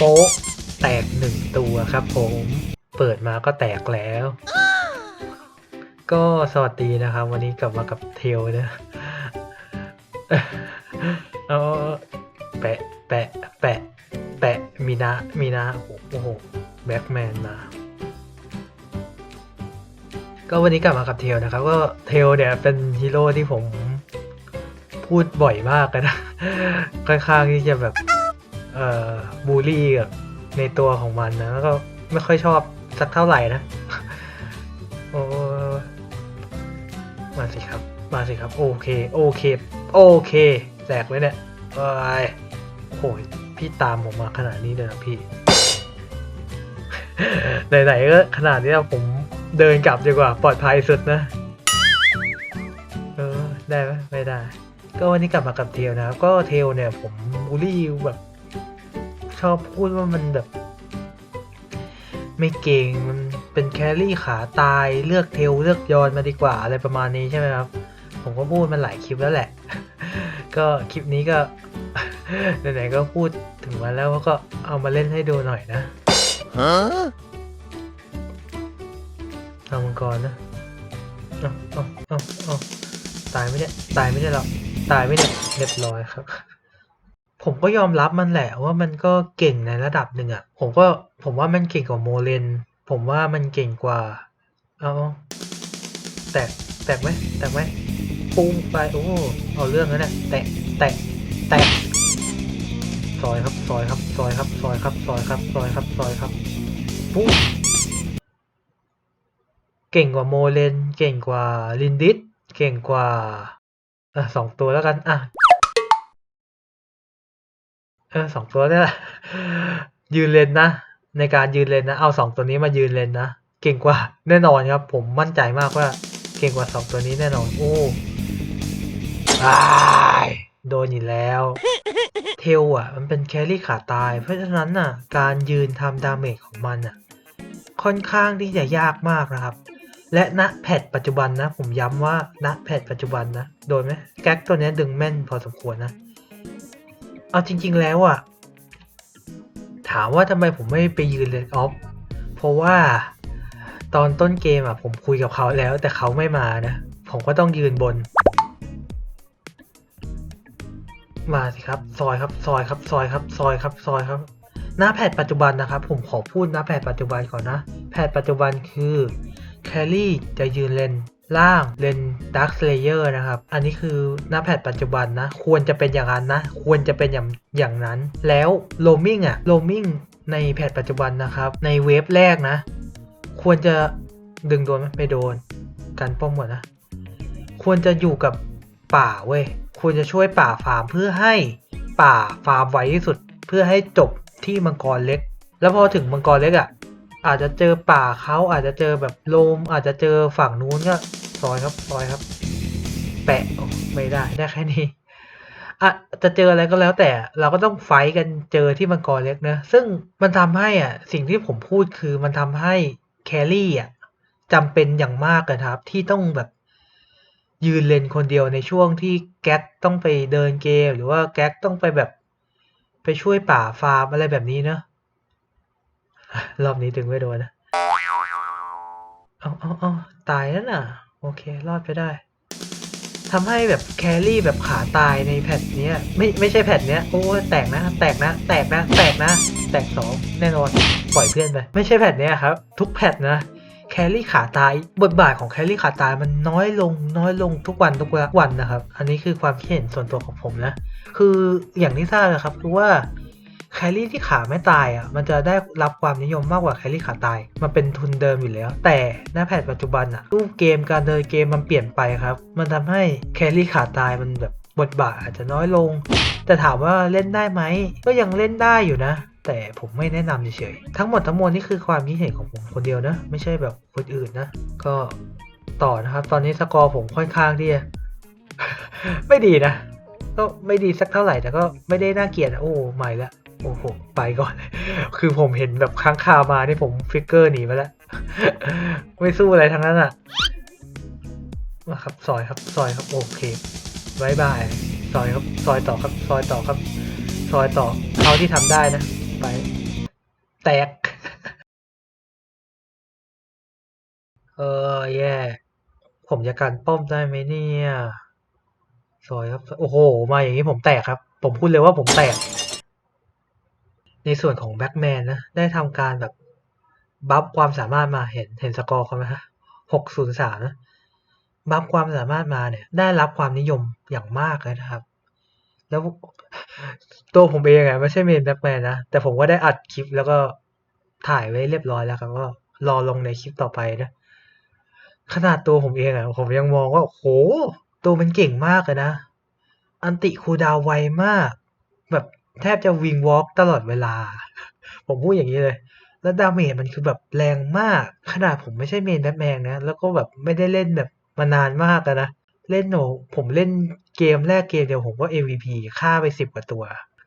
โป๊ะแตกหนึ่งตัวครับผม เปิดมาก็แตกแล้ว ก็สวัสดีนะครับ วันนี้กลับมากับเทลนะเอาแปะแปะแปะแปะมีนะมีนะโอ้โหแบ็กแมนมาก็วันนี้กลับมากับเทลนะครับ ก็เทลเนี่ยเป็นฮีโร่ที่ผมพูดบ่อยมากเลยนะค่อนข้างที่จะแบบ เอ่อบูลลี่กับในตัวของมันนะแล้วก็ไม่ค่อยชอบสักเท่าไหร่นะ โอ้มาสิครับ มาสิครับ โอเค โอเค โอเคแตกเลยเนี่ยโอ้ยโอ้ยพี่ตามผมมาขนาดนี้เลยนะพี่ ไหนๆก็ขนาดนี้แล้วผมเดินกลับดีกว่า ปลอดภัยสุดนะ เออ ได้ไหมไม่ได้ ก็วันนี้กลับมากับเทลนะครับ ก็เทลเนี่ยผมบูลลี่แบบ ชอบพูดว่ามันแบบ ไม่เก่งมันเป็นแครี่ขาตายเลือกเทลเลือกยอนมาดีกว่าอะไรประมาณนี้ใช่ไหมครับ ผมก็พูดมันหลายคลิปแล้วแหละ ก็คลิปนี้ก็ไหนๆก็พูดถึงมันแล้วก็เอามาเล่นให้ดูหน่อยนะ Huh? เอามังกรนะเอาเอาเอาเอาตายไม่ได้ ตายไม่ได้หรอก ตายไม่ได้ เรียบร้อยครับ ผมก็ยอมรับมันแหละว่ามันก็เก่งในระดับหนึ่งอะผมก็ผมว่ามันเก่งกว่าโมเลน ผมว่ามันเก่งกว่าเอาเอาแตกแตกไหมแตกไหมปุ้งไปโอ้เอาเรื่องแล้วเนี่ยแตะแตะแตะซอยครับซอยครับซอยครับซอยครับซอยครับซอยครับซอยครับปุ้งเก่งกว่าโมเลน เก่งกว่าลินดิสเก่งกว่าอะสองตัวแล้วกันอะ เออสองตัวนี่แหละยืนเลนนะ ในการยืนเลนนะ เอาสองตัวนี้มายืนเลนนะ เก่งกว่าแน่นอนครับ ผมมั่นใจมากว่า เก่งกว่าสองตัวนี้แน่นอน โอ้ตายโดนอีกแล้ว เทลอะ มันเป็นแครี่ขาตาย เพราะฉะนั้นน่ะ การยืนทำดาเมจของมันอะ ค่อนข้างที่จะยากมากนะครับ และณแพทปัจจุบันนะ ผมย้ำว่าณแพทปัจจุบันนะ โดนไหมแก๊กตัวนี้ดึงแม่นพอสมควรนะ เอาจริง ๆ แล้วอะถามว่าทำไมผมไม่ไปยืนเลนออฟ เพราะว่าตอนต้นเกมอะผมคุยกับเขาแล้ว แต่เขาไม่มานะ ผมก็ต้องยืนบน มาสิครับ ซอยครับ ซอยครับ ซอยครับ ซอยครับ ซอยครับ หน้าแพทปัจจุบันนะครับ ผมขอพูดหน้าแพทปัจจุบันก่อนนะ แพทปัจจุบันคือแคลรี่จะยืนเลน ล่างเลนดักเลเยอร์นะครับ อันนี้คือหน้าแพทปัจจุบันนะ ควรจะเป็นอย่างนั้นนะ ควรจะเป็นอย่างอย่างนั้น แล้วโลมิงอะโลมิงในแพทปัจจุบันนะครับ ในเวฟแรกนะ ควรจะดึงโดนไหมไม่โดน กันป้องหมดนะ ควรจะอยู่กับป่าเว้ย ควรจะช่วยป่าฟาร์มเพื่อให้ป่าฟาร์มไวที่สุด เพื่อให้จบที่มังกรเล็ก แล้วพอถึงมังกรเล็กอะ อาจจะเจอป่าเขาอาจจะเจอแบบโลมอาจจะเจอฝั่งนู้นก็ซอยครับซอยครับ แปะไม่ได้ได้แค่นี้อะจะเจออะไรก็แล้วแต่เราก็ต้องไฟกันเจอที่มังกรเล็กนะซึ่งมันทำให้อะสิ่งที่ผมพูดคือมันทำให้แครี่อะจำเป็นอย่างมากเลยครับ ที่ต้องแบบยืนเลนคนเดียวในช่วงที่แก๊กต้องไปเดินเกม หรือว่าแก๊กต้องไปแบบไปช่วยป่าฟาร์มอะไรแบบนี้เนะ รอบนี้ถึงไม่โดนนะเอาเอาเอาตายแล้วน่ะ โอเค รอดไปได้ทำให้แบบแครี่แบบขาตายในแพทเนี้ยไม่ไม่ใช่แพทเนี้ยโอ้แตกนะ แตกนะ แตกนะ แตกนะ แตกสองแน่นอนปล่อยเพื่อนไปไม่ใช่แพทเนี้ยครับ ทุกแพทนะแครี่ขาตายบทบาทของแครี่ขาตายมันน้อยลงน้อยลงทุกวันทุกวันนะครับ อันนี้คือความคิดเห็นส่วนตัวของผมนะ คืออย่างที่ทราบนะครับคือว่า แครี่ที่ขาไม่ตายอะมันจะได้รับความนิยมมากกว่าแครี่ขาตาย มันเป็นทุนเดิมอยู่แล้ว แต่หน้าแพทปัจจุบันอะรูปเกมการเดินเกมมันเปลี่ยนไปครับ มันทำให้แครี่ขาตายมันแบบบทบาทอาจจะน้อยลง แต่ถามว่าเล่นได้ไหม ก็ยังเล่นได้อยู่นะ แต่ผมไม่แนะนำเฉยๆ ทั้งหมดทั้งมวลนี่คือความคิดเห็นของผมคนเดียวนะ ไม่ใช่แบบคนอื่นนะ ก็ต่อนะครับ ตอนนี้สกอร์ผมค่อนข้างที่จะไม่ดีนะ ก็ไม่ดีสักเท่าไหร่แต่ก็ไม่ได้น่าเกลียดโอ้ใหม่ละ โอ้โหไปก่อน คือผมเห็นแบบค้างคามานี่ผมฟิกเกอร์หนีไปแล้ว ไม่สู้อะไรทั้งนั้นอะมาครับซอยครับซอยครับโอเคบายบายซอยครับซอยต่อครับ ซอยต่อครับ ซอยต่อเท่าที่ทำได้นะ ไป แตก เออแย่ ผมจะกันป้อมได้ไหมเนี่ยสวยครับ โอ้โห มาอย่างนี้ผมแตกครับ ผมพูดเลยว่าผมแตก ในส่วนของแบ็กแมนนะ ได้ทำการแบบบัฟความสามารถมาเห็นเห็นสกอร์เขาไหมฮะหกศูนย์สามนะบัฟความสามารถมาเนี่ย ได้รับความนิยมอย่างมากเลยนะครับ แล้วตัวผมเองอะไม่ใช่เมนแบ็กแมนนะ แต่ผมก็ได้อัดคลิปแล้วก็ถ่ายไว้เรียบร้อยแล้วครับก็รอลงในคลิปต่อไปนะ ขนาดตัวผมเองอะผมยังมองว่าโหตัวมันเก่งมากเลยนะ อันติคูดาวไวมาก แบบ แทบจะวิงวอล์กตลอดเวลา ผมพูดอย่างนี้เลย แล้วดาเมจมันคือแบบแรงมาก ขนาดผมไม่ใช่เมนแบทแมนนะ แล้วก็แบบไม่ได้เล่นแบบมานานมากนะ เล่นโหนผมเล่นเกมแรกเกมเดียวผมก็ MVP ฆ่าไปสิบกว่าตัว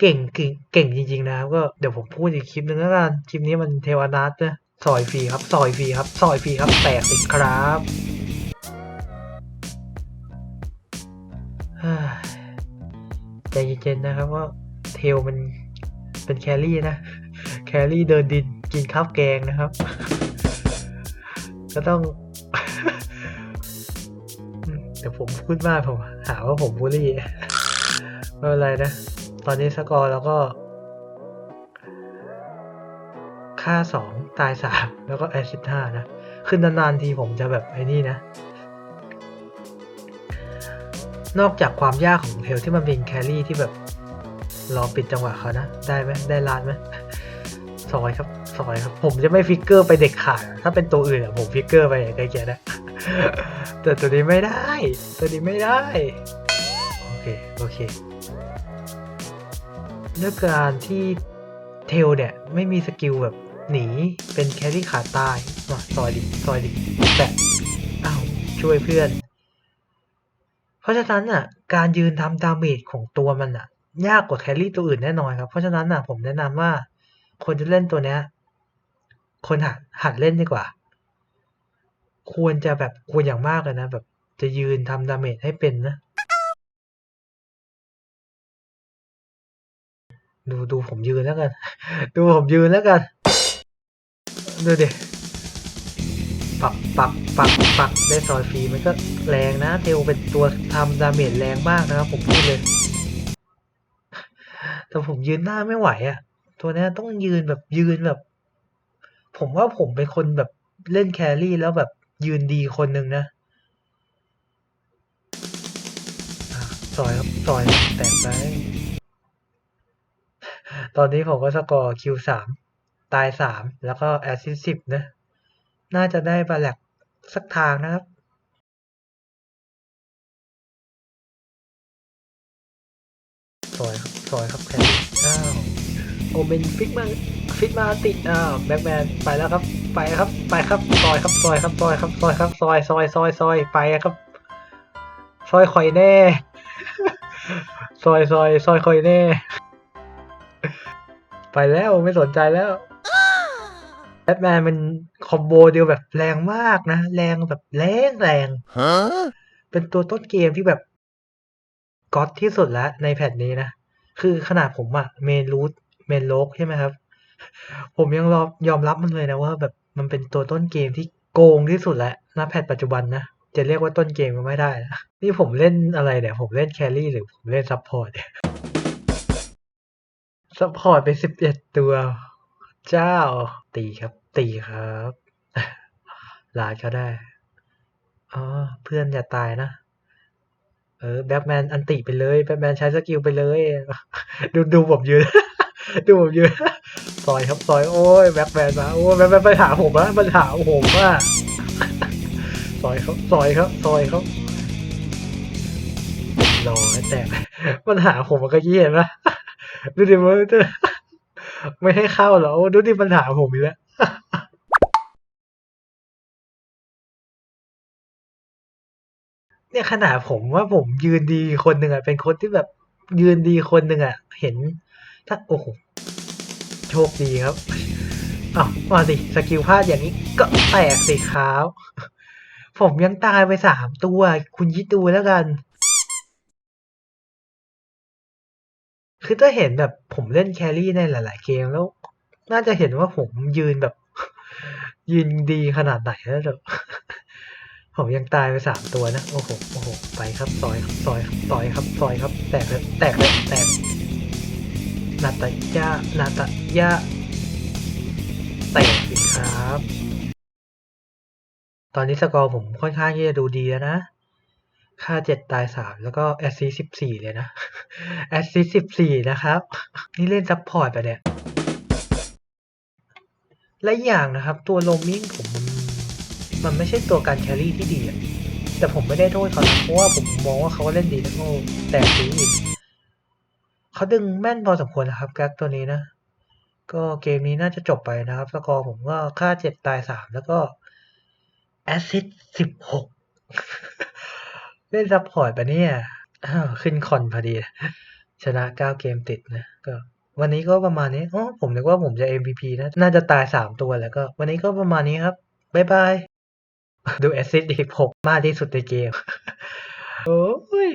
เก่งเก่งเก่งจริงๆนะก็เดี๋ยวผมพูดอีกคลิปนึงแล้วกัน คลิปนี้มันเทวานัทนะซอยฟรีครับซอยฟรีครับซอยฟรีครับแตกสิครับใจเย็นๆนะครับว่า เทลมันเป็นแครี่นะ แครี่เดินดินกินข้าวแกงนะครับ ก็ต้อง เดี๋ยวผมพูดมากผมหาว่าผมบูลลี่ไม่เป็นไรนะ ตอนนี้สกอร์แล้วก็ค่าสองตายสามแล้วก็แอซิดห้านะคือนานๆทีผมจะแบบไอ้นี่นะ นอกจากความยากของเทลที่มันเป็นแครี่ที่แบบ รอปิดจังหวะเขานะ ได้ไหมได้ลานไหมซอยครับซอยครับ ผมจะไม่ฟิกเกอร์ไปเด็กขาด ถ้าเป็นตัวอื่นอะผมฟิกเกอร์ไปไกลๆนะแต่ตัวนี้ไม่ได้ ตัวนี้ไม่ได้ โอเค โอเคด้วยการที่เทลเนี่ย ไม่มีสกิลแบบหนีเป็นแครี่ขาตายมาซอยดิซอยดิแต่อ้าวช่วยเพื่อน เพราะฉะนั้นอะ การยืนทำดาเมจของตัวมันอะ ยากกว่าแครี่ตัวอื่นแน่นอนครับ เพราะฉะนั้นอะผมแนะนำว่าคนจะเล่นตัวเนี้ยคนหัดหัดเล่นดีกว่า ควรจะแบบควรอย่างมากเลยนะ แบบจะยืนทำดาเมจให้เป็นนะ ดูดูผมยืนแล้วกัน ดูผมยืนแล้วกัน ดูดิปักปักปักปักได้ซอยฟรีมันก็แรงนะ เทลเป็นตัวทำดาเมจแรงมากนะครับผมพูดเลย แต่ผมยืนหน้าไม่ไหวอะ่ะ ตัวนี้ต้องยืนแบบยืนแบบ ผมว่าผมเป็นคนแบบเล่นแครี่แล้วแบบยืนดีคนหนึ่งนะอะซอยครับซอยแตกไปตอนนี้ผมก็สกอร์คิวสามตายสามแล้วก็แอสซิสสิบนะ น่าจะได้บาแลกสักทางนะครับสวยครับ สวยครับแครี่อ้าวโอเมนฟิกมาฟิกมาติอ้าวแบ็กแมนไปแล้วครับ ไปครับ ไปครับซอยครับซอยครับซอยครับซอยครับซอยซอยซอยซอยไปครับซอยคอยแน่ซอยซอยซอยคอยแน่ ไปแล้วไม่สนใจแล้วแบทแมนมันคอมโบเดียวแบบแรงมากนะ แรงแบบแรงแรง Huh? เป็นตัวต้นเกมที่แบบก๊อตที่สุดแล้วในแพทนี้นะ คือขนาดผมอะเมนรูทเมนโลกใช่ไหมครับ ผมยังรอยอมรับมันเลยนะว่าแบบมันเป็นตัวต้นเกมที่โกงที่สุดแล้วณแพทปัจจุบันนะ จะเรียกว่าต้นเกมก็ไม่ได้นะนี่ผมเล่นอะไรเนี่ยผมเล่นแครี่หรือผมเล่นซัพพอร์ตเนี่ยซัพพอร์ตไปสิบเอ็ดตัว เจ้าตีครับ ตีครับลาก็ได้อ๋อเพื่อนอย่าตายนะ เออแบ็กแมนอันติไปเลยแบ็กแมนใช้สกิลไปเลย ดูดูผมยืน ดูผมยืนซอยครับซอยโอ้ยแบ็กแมนมาโอ้ยแบ็กแมนไปหาผมอะมันหาผมอะซอยครับซอยครับซอยครับรอแตกมันหาผมมันก็เยี่ยนนะดูดิมันจะไม่ให้เข้าเหรอดูดิมันหาผมอีกแล้ว เนี่ยขนาดผมว่าผมยืนดีคนหนึ่งอะเป็นคนที่แบบยืนดีคนหนึ่งอะ เห็น ถ้าโอ้โหโชคดีครับเอามาสิสกิลพลาดอย่างนี้ก็แตกสิครับผมยังตายไปสามตัว คุณยิดดูแล้วกัน คือถ้าเห็นแบบผมเล่นแครี่ในหลาย ๆ เกมแล้ว น่าจะเห็นว่าผมยืนแบบ ยืนดีขนาดไหนแล้วเดี๋ยว ผมยังตายไปสามตัวนะ โอ้โห โอ้โห ไปครับซอยครับซอยครับซอยครับซอยครับ แตกเลยแตกเลยแตกนาตายานาตายาแตกสิครับ ตอนนี้สกอร์ผมค่อนข้างที่จะดูดีแล้วนะ ค่าเจ็ดตายสามแล้วก็แอสซิสิบสี่เลยนะ แอสซิสิบสี่นะครับ นี่เล่นซัพพอร์ตไปเนี่ย และอย่างนะครับ ตัวโลมิงผมมัน มันไม่ใช่ตัวการแครี่ที่ดีอะแต่ผมไม่ได้โทษเขาเพราะว่าผมมองว่าเขาเล่นดีนะโอ้แต่ดีเขาดึงแม่นพอสมควรนะครับแก๊กตัวนี้นะ ก็เกมนี้น่าจะจบไปนะครับสกอร์ผมก็ค่าเจ็ดตายสามแล้วก็แอสซิสสิบหกเล่นซัพพอร์ตปะเนี่ยขึ้นคอนพอดี ชนะเก้าเกมติดนะก็วันนี้ก็ประมาณนี้อ๋อผมนึกว่าผมจะ MVP นะ น่าจะตายสามตัวแล้วก็ วันนี้ก็ประมาณนี้ครับ บ๊ายบาย ดูแอสซิดอีกหกมากที่สุดในเกม โอ้ย